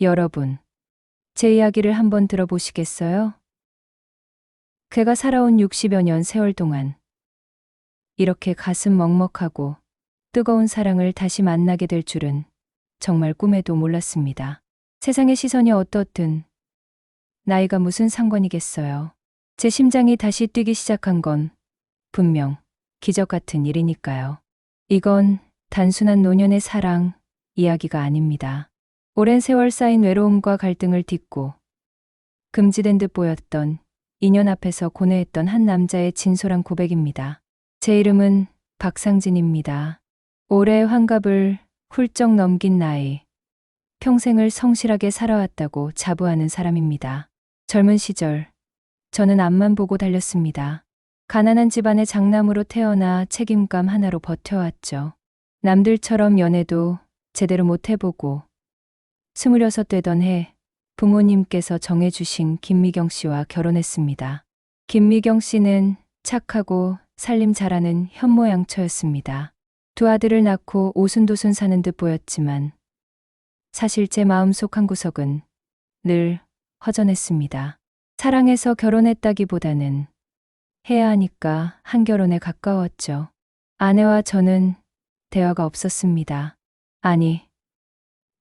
여러분, 제 이야기를 한번 들어보시겠어요? 그가 살아온 60여 년 세월 동안 이렇게 가슴 먹먹하고 뜨거운 사랑을 다시 만나게 될 줄은 정말 꿈에도 몰랐습니다. 세상의 시선이 어떻든 나이가 무슨 상관이겠어요. 제 심장이 다시 뛰기 시작한 건 분명 기적 같은 일이니까요. 이건 단순한 노년의 사랑 이야기가 아닙니다. 오랜 세월 쌓인 외로움과 갈등을 딛고 금지된 듯 보였던 인연 앞에서 고뇌했던 한 남자의 진솔한 고백입니다. 제 이름은 박상진입니다. 올해의 환갑을 훌쩍 넘긴 나이, 평생을 성실하게 살아왔다고 자부하는 사람입니다. 젊은 시절, 저는 앞만 보고 달렸습니다. 가난한 집안의 장남으로 태어나 책임감 하나로 버텨왔죠. 남들처럼 연애도 제대로 못 해보고, 스물여섯 되던 해 부모님께서 정해주신 김미경 씨와 결혼했습니다. 김미경 씨는 착하고 살림 잘하는 현모양처였습니다. 두 아들을 낳고 오순도순 사는 듯 보였지만 사실 제 마음속 한구석은 늘 허전했습니다. 사랑해서 결혼했다기보다는 해야 하니까 한결혼에 가까웠죠. 아내와 저는 대화가 없었습니다. 아니,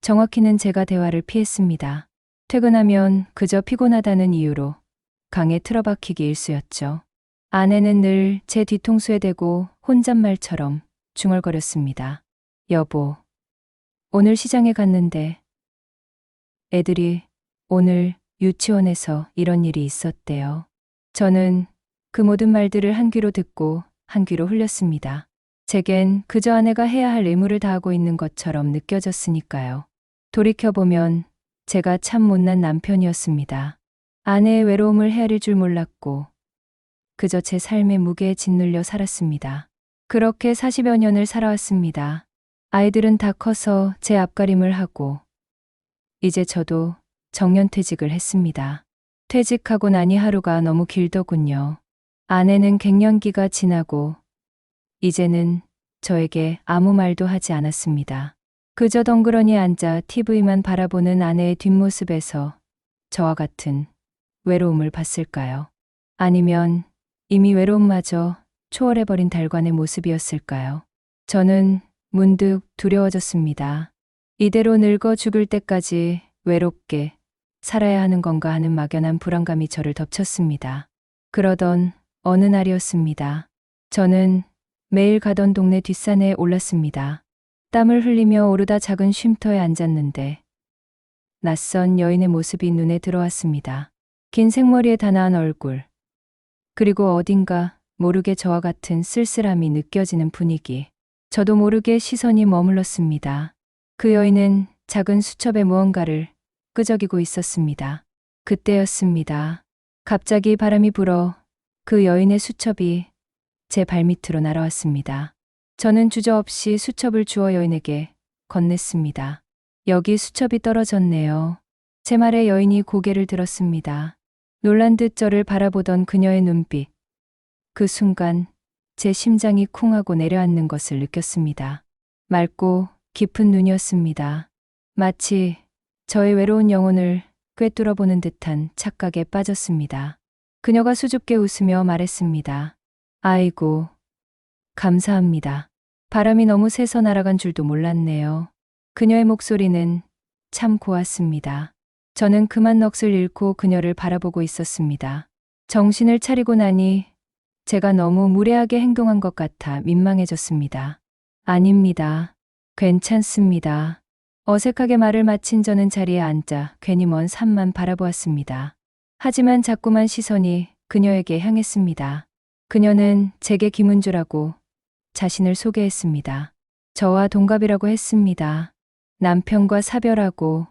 정확히는 제가 대화를 피했습니다. 퇴근하면 그저 피곤하다는 이유로 강에 틀어박히기 일쑤였죠. 아내는 늘 제 뒤통수에 대고 혼잣말처럼 중얼거렸습니다. 여보, 오늘 시장에 갔는데 애들이 오늘 유치원에서 이런 일이 있었대요. 저는 그 모든 말들을 한 귀로 듣고 한 귀로 흘렸습니다. 제겐 그저 아내가 해야 할 의무를 다하고 있는 것처럼 느껴졌으니까요. 돌이켜보면 제가 참 못난 남편이었습니다. 아내의 외로움을 헤아릴 줄 몰랐고 그저 제 삶의 무게에 짓눌려 살았습니다. 그렇게 40여 년을 살아왔습니다. 아이들은 다 커서 제 앞가림을 하고 이제 저도 정년퇴직을 했습니다. 퇴직하고 나니 하루가 너무 길더군요. 아내는 갱년기가 지나고 이제는 저에게 아무 말도 하지 않았습니다. 그저 덩그러니 앉아 TV만 바라보는 아내의 뒷모습에서 저와 같은 외로움을 봤을까요? 아니면 이미 외로움마저 초월해버린 달관의 모습이었을까요? 저는 문득 두려워졌습니다. 이대로 늙어 죽을 때까지 외롭게 살아야 하는 건가 하는 막연한 불안감이 저를 덮쳤습니다. 그러던 어느 날이었습니다. 저는 매일 가던 동네 뒷산에 올랐습니다. 땀을 흘리며 오르다 작은 쉼터에 앉았는데 낯선 여인의 모습이 눈에 들어왔습니다. 긴 생머리에 단아한 얼굴, 그리고 어딘가 모르게 저와 같은 쓸쓸함이 느껴지는 분위기. 저도 모르게 시선이 머물렀습니다. 그 여인은 작은 수첩에 무언가를 끄적이고 있었습니다. 그때였습니다. 갑자기 바람이 불어 그 여인의 수첩이 제 발밑으로 날아왔습니다. 저는 주저없이 수첩을 주어 여인에게 건넸습니다. 여기 수첩이 떨어졌네요. 제 말에 여인이 고개를 들었습니다. 놀란 듯 저를 바라보던 그녀의 눈빛. 그 순간 제 심장이 쿵하고 내려앉는 것을 느꼈습니다. 맑고 깊은 눈이었습니다. 마치 저의 외로운 영혼을 꿰뚫어 보는 듯한 착각에 빠졌습니다. 그녀가 수줍게 웃으며 말했습니다. 아이고, 감사합니다. 바람이 너무 세서 날아간 줄도 몰랐네요. 그녀의 목소리는 참 고왔습니다. 저는 그만 넋을 잃고 그녀를 바라보고 있었습니다. 정신을 차리고 나니 제가 너무 무례하게 행동한 것 같아 민망해졌습니다. 아닙니다. 괜찮습니다. 어색하게 말을 마친 저는 자리에 앉아 괜히 먼 산만 바라보았습니다. 하지만 자꾸만 시선이 그녀에게 향했습니다. 그녀는 제게 김은주라고 자신을 소개했습니다. 저와 동갑이라고 했습니다. 남편과 사별하고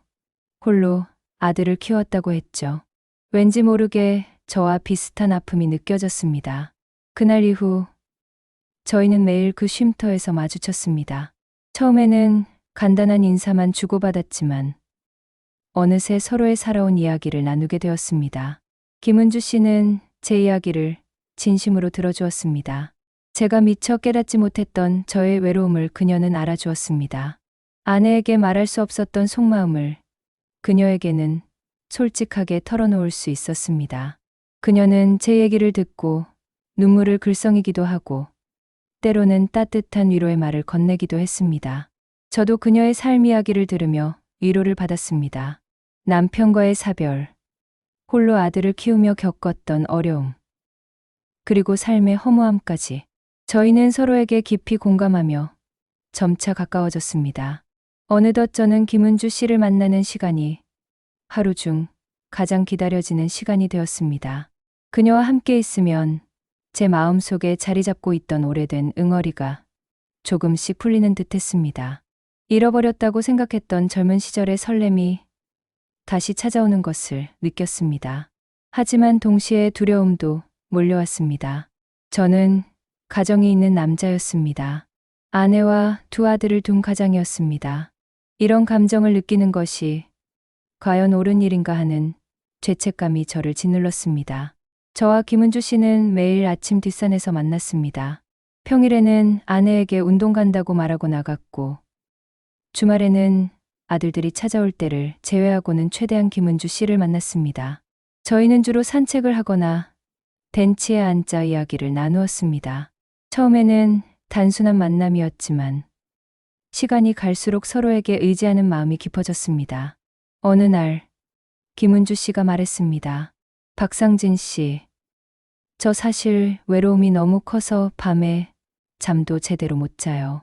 홀로 아들을 키웠다고 했죠. 왠지 모르게 저와 비슷한 아픔이 느껴졌습니다. 그날 이후 저희는 매일 그 쉼터에서 마주쳤습니다. 처음에는 간단한 인사만 주고받았지만 어느새 서로의 살아온 이야기를 나누게 되었습니다. 김은주 씨는 제 이야기를 진심으로 들어주었습니다. 제가 미처 깨닫지 못했던 저의 외로움을 그녀는 알아주었습니다. 아내에게 말할 수 없었던 속마음을 그녀에게는 솔직하게 털어놓을 수 있었습니다. 그녀는 제 얘기를 듣고 눈물을 글썽이기도 하고 때로는 따뜻한 위로의 말을 건네기도 했습니다. 저도 그녀의 삶 이야기를 들으며 위로를 받았습니다. 남편과의 사별, 홀로 아들을 키우며 겪었던 어려움, 그리고 삶의 허무함까지 저희는 서로에게 깊이 공감하며 점차 가까워졌습니다. 어느덧 저는 김은주 씨를 만나는 시간이 하루 중 가장 기다려지는 시간이 되었습니다. 그녀와 함께 있으면 제 마음 속에 자리 잡고 있던 오래된 응어리가 조금씩 풀리는 듯 했습니다. 잃어버렸다고 생각했던 젊은 시절의 설렘이 다시 찾아오는 것을 느꼈습니다. 하지만 동시에 두려움도 몰려왔습니다. 저는 가정이 있는 남자였습니다. 아내와 두 아들을 둔 가장이었습니다. 이런 감정을 느끼는 것이 과연 옳은 일인가 하는 죄책감이 저를 짓눌렀습니다. 저와 김은주 씨는 매일 아침 뒷산에서 만났습니다. 평일에는 아내에게 운동 간다고 말하고 나갔고, 주말에는 아들들이 찾아올 때를 제외하고는 최대한 김은주 씨를 만났습니다. 저희는 주로 산책을 하거나 벤치에 앉아 이야기를 나누었습니다. 처음에는 단순한 만남이었지만 시간이 갈수록 서로에게 의지하는 마음이 깊어졌습니다. 어느 날 김은주 씨가 말했습니다. 박상진 씨, 저 사실 외로움이 너무 커서 밤에 잠도 제대로 못 자요.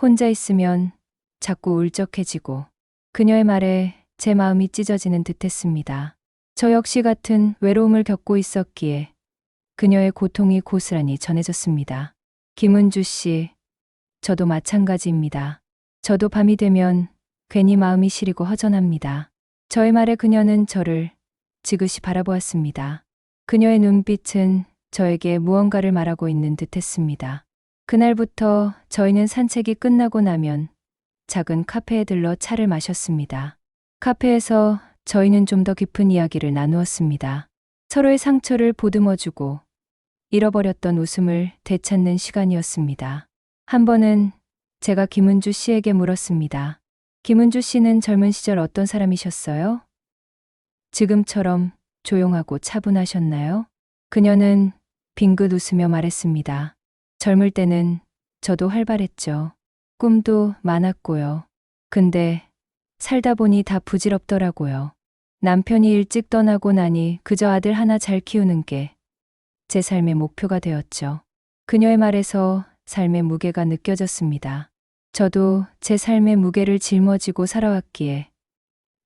혼자 있으면 자꾸 울적해지고 그녀의 말에 제 마음이 찢어지는 듯 했습니다. 저 역시 같은 외로움을 겪고 있었기에 그녀의 고통이 고스란히 전해졌습니다. 김은주 씨, 저도 마찬가지입니다. 저도 밤이 되면 괜히 마음이 시리고 허전합니다. 저의 말에 그녀는 저를 지그시 바라보았습니다. 그녀의 눈빛은 저에게 무언가를 말하고 있는 듯 했습니다. 그날부터 저희는 산책이 끝나고 나면 작은 카페에 들러 차를 마셨습니다. 카페에서 저희는 좀 더 깊은 이야기를 나누었습니다. 서로의 상처를 보듬어주고 잃어버렸던 웃음을 되찾는 시간이었습니다. 한 번은 제가 김은주 씨에게 물었습니다. 김은주 씨는 젊은 시절 어떤 사람이셨어요? 지금처럼 조용하고 차분하셨나요? 그녀는 빙긋 웃으며 말했습니다. 젊을 때는 저도 활발했죠. 꿈도 많았고요. 근데 살다 보니 다 부질없더라고요. 남편이 일찍 떠나고 나니 그저 아들 하나 잘 키우는 게 제 삶의 목표가 되었죠. 그녀의 말에서 삶의 무게가 느껴졌습니다. 저도 제 삶의 무게를 짊어지고 살아왔기에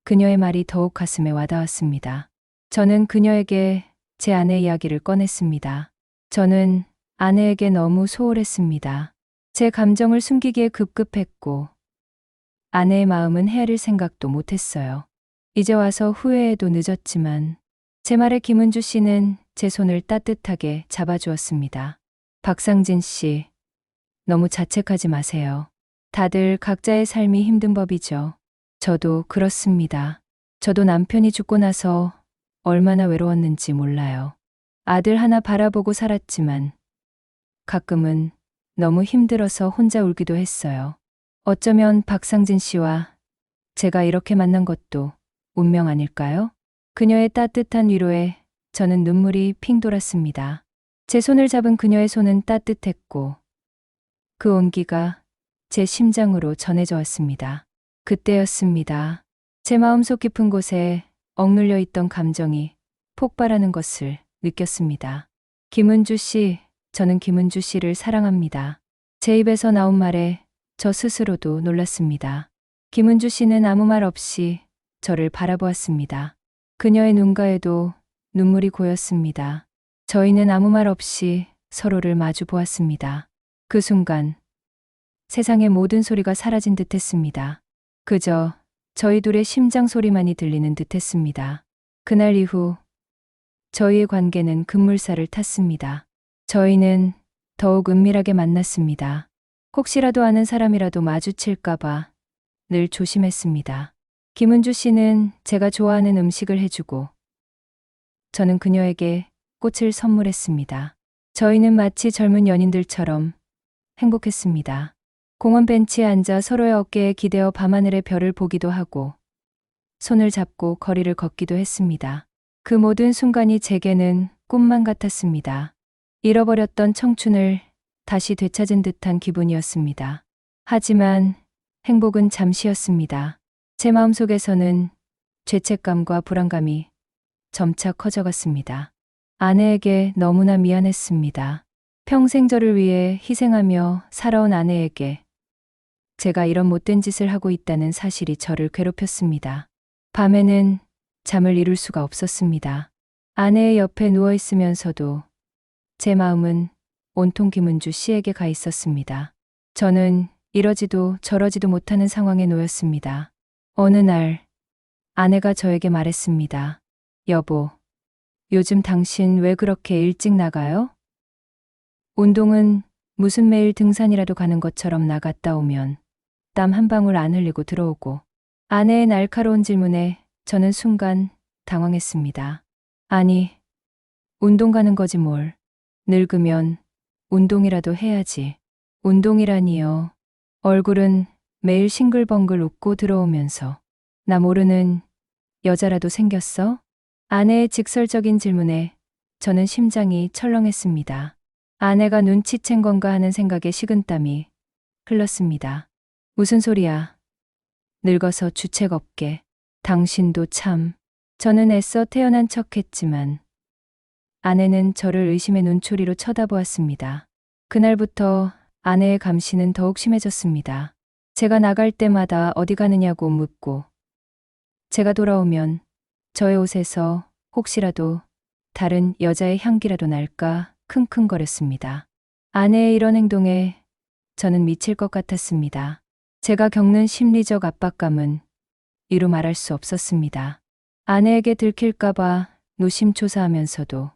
그녀의 말이 더욱 가슴에 와닿았습니다. 저는 그녀에게 제 아내 이야기를 꺼냈습니다. 저는 아내에게 너무 소홀했습니다. 제 감정을 숨기기에 급급했고 아내의 마음은 헤아릴 생각도 못했어요. 이제 와서 후회해도 늦었지만 제 말에 김은주 씨는 제 손을 따뜻하게 잡아주었습니다. 박상진 씨, 너무 자책하지 마세요. 다들 각자의 삶이 힘든 법이죠. 저도 그렇습니다. 저도 남편이 죽고 나서 얼마나 외로웠는지 몰라요. 아들 하나 바라보고 살았지만 가끔은 너무 힘들어서 혼자 울기도 했어요. 어쩌면 박상진 씨와 제가 이렇게 만난 것도 운명 아닐까요? 그녀의 따뜻한 위로에 저는 눈물이 핑 돌았습니다. 제 손을 잡은 그녀의 손은 따뜻했고 그 온기가 제 심장으로 전해져 왔습니다. 그때였습니다. 제 마음속 깊은 곳에 억눌려 있던 감정이 폭발하는 것을 느꼈습니다. 김은주 씨, 저는 김은주 씨를 사랑합니다. 제 입에서 나온 말에 저 스스로도 놀랐습니다. 김은주 씨는 아무 말 없이 저를 바라보았습니다. 그녀의 눈가에도 눈물이 고였습니다. 저희는 아무 말 없이 서로를 마주 보았습니다. 그 순간 세상의 모든 소리가 사라진 듯 했습니다. 그저 저희 둘의 심장 소리만이 들리는 듯 했습니다. 그날 이후 저희의 관계는 급물살을 탔습니다. 저희는 더욱 은밀하게 만났습니다. 혹시라도 아는 사람이라도 마주칠까봐 늘 조심했습니다. 김은주 씨는 제가 좋아하는 음식을 해주고 저는 그녀에게 꽃을 선물했습니다. 저희는 마치 젊은 연인들처럼 행복했습니다. 공원 벤치에 앉아 서로의 어깨에 기대어 밤하늘의 별을 보기도 하고 손을 잡고 거리를 걷기도 했습니다. 그 모든 순간이 제게는 꿈만 같았습니다. 잃어버렸던 청춘을 다시 되찾은 듯한 기분이었습니다. 하지만 행복은 잠시였습니다. 제 마음속에서는 죄책감과 불안감이 점차 커져갔습니다. 아내에게 너무나 미안했습니다. 평생 저를 위해 희생하며 살아온 아내에게 제가 이런 못된 짓을 하고 있다는 사실이 저를 괴롭혔습니다. 밤에는 잠을 이룰 수가 없었습니다. 아내의 옆에 누워 있으면서도 제 마음은 온통 김은주 씨에게 가 있었습니다. 저는 이러지도 저러지도 못하는 상황에 놓였습니다. 어느 날 아내가 저에게 말했습니다. 여보, 요즘 당신 왜 그렇게 일찍 나가요? 운동은 무슨 매일 등산이라도 가는 것처럼 나갔다 오면 땀 한 방울 안 흘리고 들어오고 아내의 날카로운 질문에 저는 순간 당황했습니다. 아니, 운동 가는 거지 뭘. 늙으면 운동이라도 해야지. 운동이라니요. 얼굴은 매일 싱글벙글 웃고 들어오면서 나 모르는 여자라도 생겼어? 아내의 직설적인 질문에 저는 심장이 철렁했습니다. 아내가 눈치챈 건가 하는 생각에 식은땀이 흘렀습니다. 무슨 소리야. 늙어서 주책 없게. 당신도 참. 저는 애써 태어난 척 했지만 아내는 저를 의심의 눈초리로 쳐다보았습니다. 그날부터 아내의 감시는 더욱 심해졌습니다. 제가 나갈 때마다 어디 가느냐고 묻고 제가 돌아오면 저의 옷에서 혹시라도 다른 여자의 향기라도 날까 킁킁거렸습니다. 아내의 이런 행동에 저는 미칠 것 같았습니다. 제가 겪는 심리적 압박감은 이루 말할 수 없었습니다. 아내에게 들킬까봐 노심초사하면서도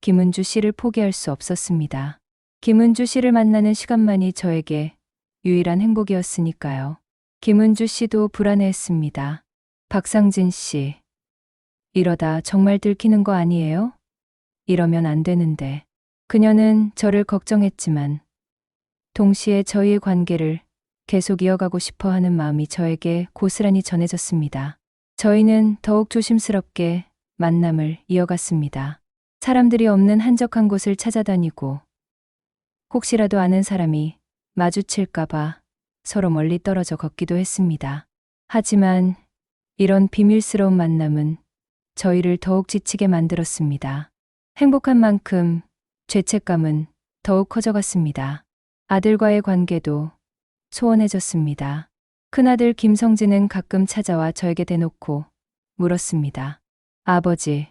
김은주 씨를 포기할 수 없었습니다. 김은주 씨를 만나는 시간만이 저에게 유일한 행복이었으니까요. 김은주 씨도 불안해했습니다. 박상진 씨. 이러다 정말 들키는 거 아니에요? 이러면 안 되는데. 그녀는 저를 걱정했지만 동시에 저희의 관계를 계속 이어가고 싶어 하는 마음이 저에게 고스란히 전해졌습니다. 저희는 더욱 조심스럽게 만남을 이어갔습니다. 사람들이 없는 한적한 곳을 찾아다니고 혹시라도 아는 사람이 마주칠까봐 서로 멀리 떨어져 걷기도 했습니다. 하지만 이런 비밀스러운 만남은 저희를 더욱 지치게 만들었습니다. 행복한 만큼 죄책감은 더욱 커져갔습니다. 아들과의 관계도 소원해졌습니다. 큰아들 김성진은 가끔 찾아와 저에게 대놓고 물었습니다. 아버지,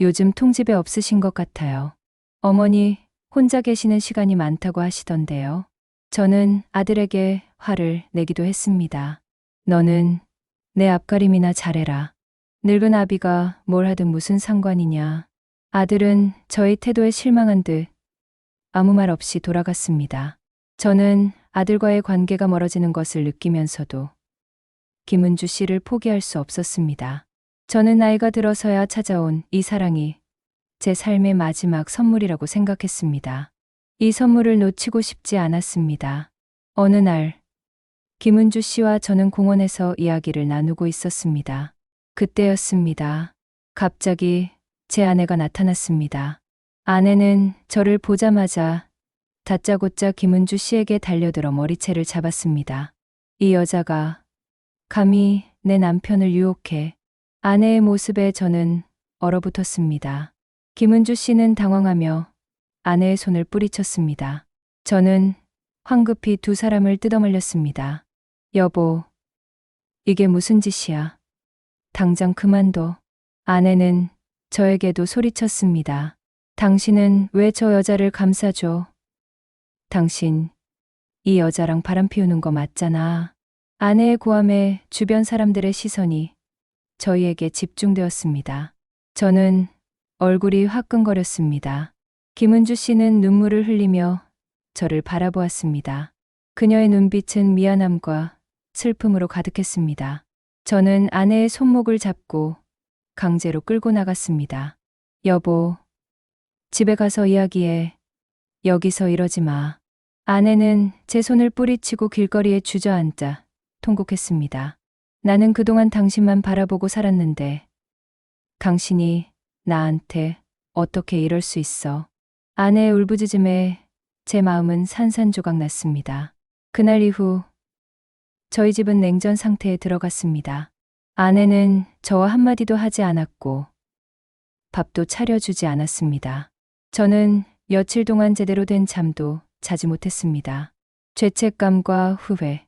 요즘 통집에 없으신 것 같아요. 어머니 혼자 계시는 시간이 많다고 하시던데요. 저는 아들에게 화를 내기도 했습니다. 너는 내 앞가림이나 잘해라. 늙은 아비가 뭘 하든 무슨 상관이냐. 아들은 저의 태도에 실망한 듯 아무 말 없이 돌아갔습니다. 저는 아들과의 관계가 멀어지는 것을 느끼면서도 김은주 씨를 포기할 수 없었습니다. 저는 나이가 들어서야 찾아온 이 사랑이 제 삶의 마지막 선물이라고 생각했습니다. 이 선물을 놓치고 싶지 않았습니다. 어느 날, 김은주 씨와 저는 공원에서 이야기를 나누고 있었습니다. 그때였습니다. 갑자기 제 아내가 나타났습니다. 아내는 저를 보자마자 다짜고짜 김은주 씨에게 달려들어 머리채를 잡았습니다. 이 여자가 감히 내 남편을 유혹해 아내의 모습에 저는 얼어붙었습니다. 김은주 씨는 당황하며 아내의 손을 뿌리쳤습니다. 저는 황급히 두 사람을 뜯어말렸습니다. 여보, 이게 무슨 짓이야? 당장 그만둬. 아내는 저에게도 소리쳤습니다. 당신은 왜 저 여자를 감싸줘? 당신, 이 여자랑 바람 피우는 거 맞잖아. 아내의 고함에 주변 사람들의 시선이 저희에게 집중되었습니다. 저는 얼굴이 화끈거렸습니다. 김은주 씨는 눈물을 흘리며 저를 바라보았습니다. 그녀의 눈빛은 미안함과 슬픔으로 가득했습니다. 저는 아내의 손목을 잡고 강제로 끌고 나갔습니다. 여보, 집에 가서 이야기해. 여기서 이러지 마. 아내는 제 손을 뿌리치고 길거리에 주저앉아 통곡했습니다. 나는 그동안 당신만 바라보고 살았는데, 당신이 나한테 어떻게 이럴 수 있어. 아내의 울부짖음에 제 마음은 산산조각 났습니다. 그날 이후 저희 집은 냉전 상태에 들어갔습니다. 아내는 저와 한마디도 하지 않았고 밥도 차려주지 않았습니다. 저는 며칠 동안 제대로 된 잠도 자지 못했습니다. 죄책감과 후회,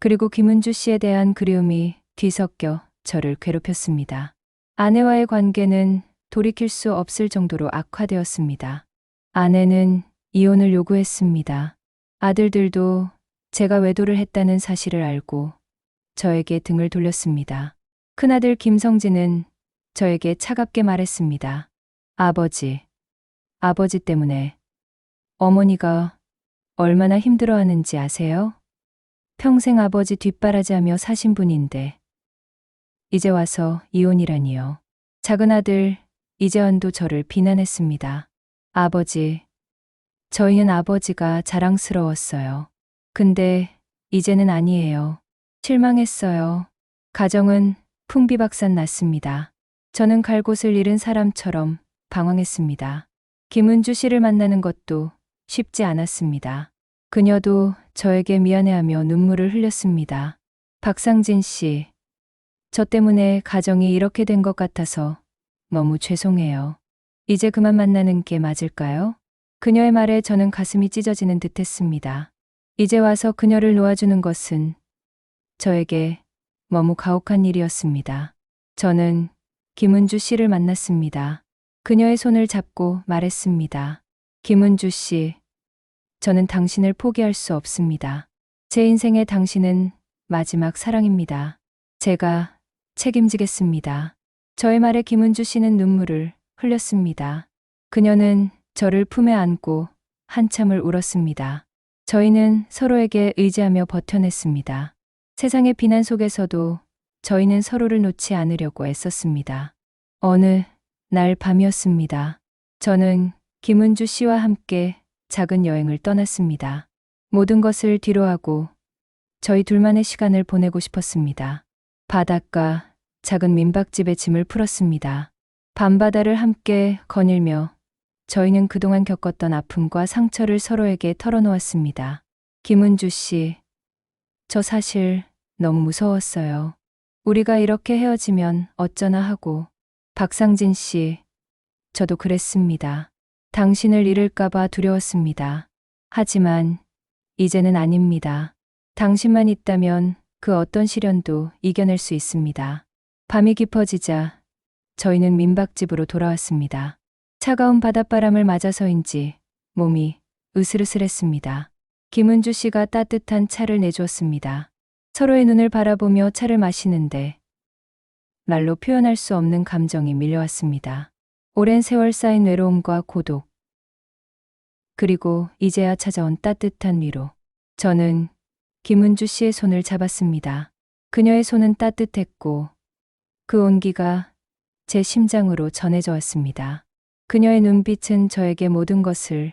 그리고 김은주 씨에 대한 그리움이 뒤섞여 저를 괴롭혔습니다. 아내와의 관계는 돌이킬 수 없을 정도로 악화되었습니다. 아내는 이혼을 요구했습니다. 아들들도 제가 외도를 했다는 사실을 알고 저에게 등을 돌렸습니다. 큰아들 김성진은 저에게 차갑게 말했습니다. 아버지, 아버지 때문에 어머니가 얼마나 힘들어 하는지 아세요? 평생 아버지 뒷바라지하며 사신 분인데 이제 와서 이혼이라니요. 작은 아들 이재환도 저를 비난했습니다. 아버지, 저희는 아버지가 자랑스러웠어요. 근데 이제는 아니에요. 실망했어요. 가정은 풍비박산 났습니다. 저는 갈 곳을 잃은 사람처럼 방황했습니다. 김은주 씨를 만나는 것도 쉽지 않았습니다. 그녀도 저에게 미안해하며 눈물을 흘렸습니다. 박상진 씨, 저 때문에 가정이 이렇게 된 것 같아서 너무 죄송해요. 이제 그만 만나는 게 맞을까요? 그녀의 말에 저는 가슴이 찢어지는 듯 했습니다. 이제 와서 그녀를 놓아주는 것은 저에게 너무 가혹한 일이었습니다. 저는 김은주 씨를 만났습니다. 그녀의 손을 잡고 말했습니다. 김은주 씨, 저는 당신을 포기할 수 없습니다. 제 인생의 당신은 마지막 사랑입니다. 제가 책임지겠습니다. 저의 말에 김은주 씨는 눈물을 흘렸습니다. 그녀는 저를 품에 안고 한참을 울었습니다. 저희는 서로에게 의지하며 버텨냈습니다. 세상의 비난 속에서도 저희는 서로를 놓지 않으려고 애썼습니다. 어느 날 밤이었습니다. 저는 김은주 씨와 함께 작은 여행을 떠났습니다. 모든 것을 뒤로하고 저희 둘만의 시간을 보내고 싶었습니다. 바닷가 작은 민박집에 짐을 풀었습니다. 밤바다를 함께 거닐며 저희는 그동안 겪었던 아픔과 상처를 서로에게 털어놓았습니다. 김은주 씨, 저 사실 너무 무서웠어요. 우리가 이렇게 헤어지면 어쩌나 하고. 박상진 씨, 저도 그랬습니다. 당신을 잃을까봐 두려웠습니다. 하지만 이제는 아닙니다. 당신만 있다면 그 어떤 시련도 이겨낼 수 있습니다. 밤이 깊어지자 저희는 민박집으로 돌아왔습니다. 차가운 바닷바람을 맞아서인지 몸이 으슬으슬했습니다. 김은주 씨가 따뜻한 차를 내주었습니다. 서로의 눈을 바라보며 차를 마시는데 말로 표현할 수 없는 감정이 밀려왔습니다. 오랜 세월 쌓인 외로움과 고독. 그리고 이제야 찾아온 따뜻한 위로. 저는 김은주 씨의 손을 잡았습니다. 그녀의 손은 따뜻했고 그 온기가 제 심장으로 전해져 왔습니다. 그녀의 눈빛은 저에게 모든 것을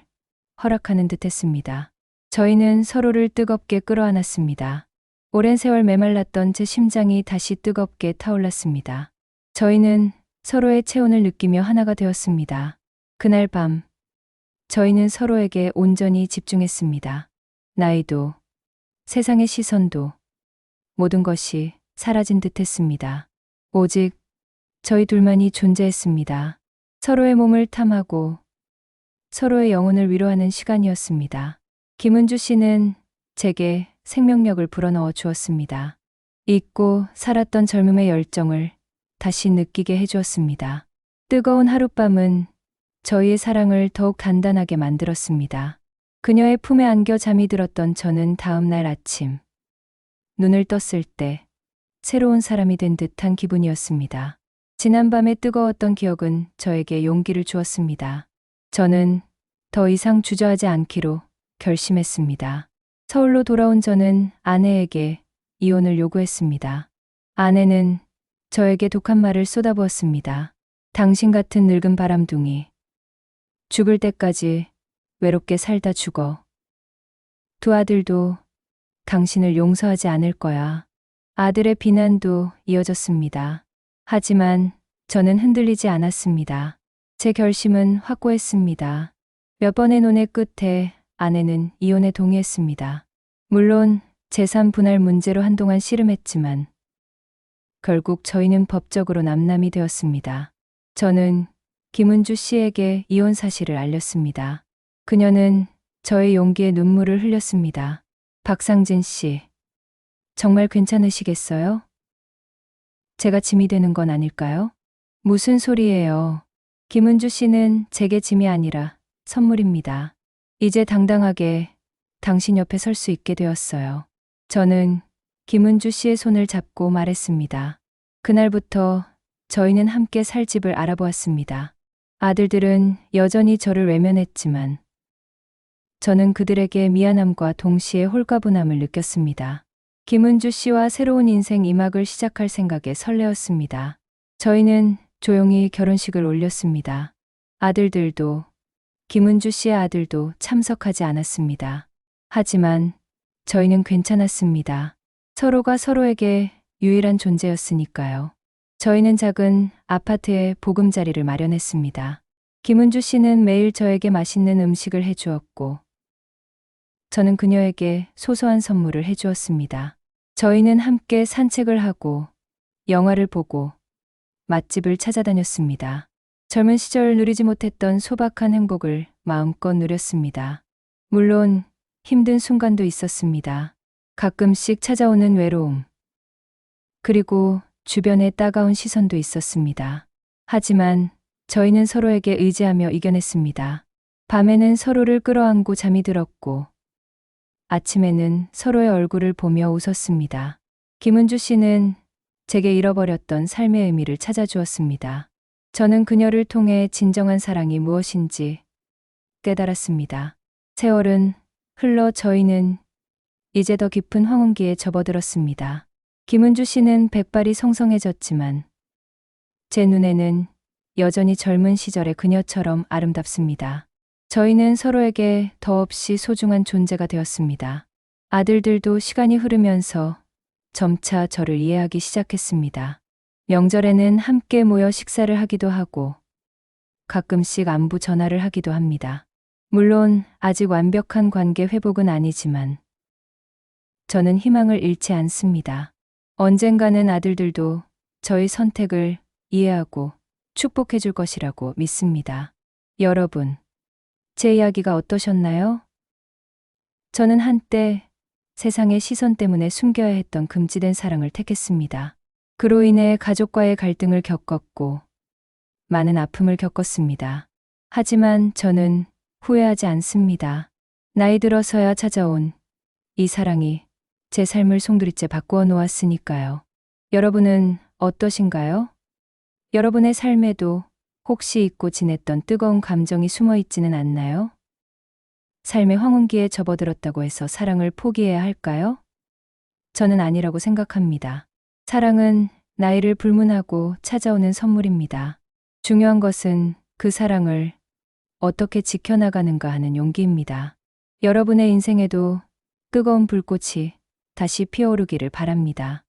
허락하는 듯 했습니다. 저희는 서로를 뜨겁게 끌어안았습니다. 오랜 세월 메말랐던 제 심장이 다시 뜨겁게 타올랐습니다. 저희는 서로의 체온을 느끼며 하나가 되었습니다. 그날 밤, 저희는 서로에게 온전히 집중했습니다. 나이도, 세상의 시선도, 모든 것이 사라진 듯 했습니다. 오직 저희 둘만이 존재했습니다. 서로의 몸을 탐하고 서로의 영혼을 위로하는 시간이었습니다. 김은주 씨는 제게 생명력을 불어넣어 주었습니다. 잊고 살았던 젊음의 열정을 다시 느끼게 해주었습니다. 뜨거운 하룻밤은 저희의 사랑을 더욱 단단하게 만들었습니다. 그녀의 품에 안겨 잠이 들었던 저는 다음 날 아침 눈을 떴을 때 새로운 사람이 된 듯한 기분이었습니다. 지난밤의 뜨거웠던 기억은 저에게 용기를 주었습니다. 저는 더 이상 주저하지 않기로 결심했습니다. 서울로 돌아온 저는 아내에게 이혼을 요구했습니다. 아내는 저에게 독한 말을 쏟아부었습니다. 당신 같은 늙은 바람둥이. 죽을 때까지 외롭게 살다 죽어. 두 아들도 당신을 용서하지 않을 거야. 아들의 비난도 이어졌습니다. 하지만 저는 흔들리지 않았습니다. 제 결심은 확고했습니다. 몇 번의 논의 끝에 아내는 이혼에 동의했습니다. 물론 재산 분할 문제로 한동안 씨름했지만 결국 저희는 법적으로 남남이 되었습니다. 저는 김은주 씨에게 이혼 사실을 알렸습니다. 그녀는 저의 용기에 눈물을 흘렸습니다. 박상진 씨, 정말 괜찮으시겠어요? 제가 짐이 되는 건 아닐까요? 무슨 소리예요? 김은주 씨는 제게 짐이 아니라 선물입니다. 이제 당당하게 당신 옆에 설 수 있게 되었어요. 저는 김은주 씨의 손을 잡고 말했습니다. 그날부터 저희는 함께 살 집을 알아보았습니다. 아들들은 여전히 저를 외면했지만 저는 그들에게 미안함과 동시에 홀가분함을 느꼈습니다. 김은주 씨와 새로운 인생 이막을 시작할 생각에 설레었습니다. 저희는 조용히 결혼식을 올렸습니다. 아들들도 김은주 씨의 아들도 참석하지 않았습니다. 하지만 저희는 괜찮았습니다. 서로가 서로에게 유일한 존재였으니까요. 저희는 작은 아파트에 보금자리를 마련했습니다. 김은주 씨는 매일 저에게 맛있는 음식을 해주었고, 저는 그녀에게 소소한 선물을 해주었습니다. 저희는 함께 산책을 하고, 영화를 보고, 맛집을 찾아다녔습니다. 젊은 시절 누리지 못했던 소박한 행복을 마음껏 누렸습니다. 물론 힘든 순간도 있었습니다. 가끔씩 찾아오는 외로움. 그리고 주변의 따가운 시선도 있었습니다. 하지만 저희는 서로에게 의지하며 이겨냈습니다. 밤에는 서로를 끌어안고 잠이 들었고, 아침에는 서로의 얼굴을 보며 웃었습니다. 김은주 씨는 제게 잃어버렸던 삶의 의미를 찾아주었습니다. 저는 그녀를 통해 진정한 사랑이 무엇인지 깨달았습니다. 세월은 흘러 저희는 이제 더 깊은 황혼기에 접어들었습니다. 김은주 씨는 백발이 성성해졌지만 제 눈에는 여전히 젊은 시절의 그녀처럼 아름답습니다. 저희는 서로에게 더없이 소중한 존재가 되었습니다. 아들들도 시간이 흐르면서 점차 저를 이해하기 시작했습니다. 명절에는 함께 모여 식사를 하기도 하고 가끔씩 안부 전화를 하기도 합니다. 물론 아직 완벽한 관계 회복은 아니지만 저는 희망을 잃지 않습니다. 언젠가는 아들들도 저희 선택을 이해하고 축복해 줄 것이라고 믿습니다. 여러분, 제 이야기가 어떠셨나요? 저는 한때 세상의 시선 때문에 숨겨야 했던 금지된 사랑을 택했습니다. 그로 인해 가족과의 갈등을 겪었고, 많은 아픔을 겪었습니다. 하지만 저는 후회하지 않습니다. 나이 들어서야 찾아온 이 사랑이 제 삶을 송두리째 바꾸어 놓았으니까요. 여러분은 어떠신가요? 여러분의 삶에도 혹시 잊고 지냈던 뜨거운 감정이 숨어 있지는 않나요? 삶의 황혼기에 접어들었다고 해서 사랑을 포기해야 할까요? 저는 아니라고 생각합니다. 사랑은 나이를 불문하고 찾아오는 선물입니다. 중요한 것은 그 사랑을 어떻게 지켜나가는가 하는 용기입니다. 여러분의 인생에도 뜨거운 불꽃이 다시 피어오르기를 바랍니다.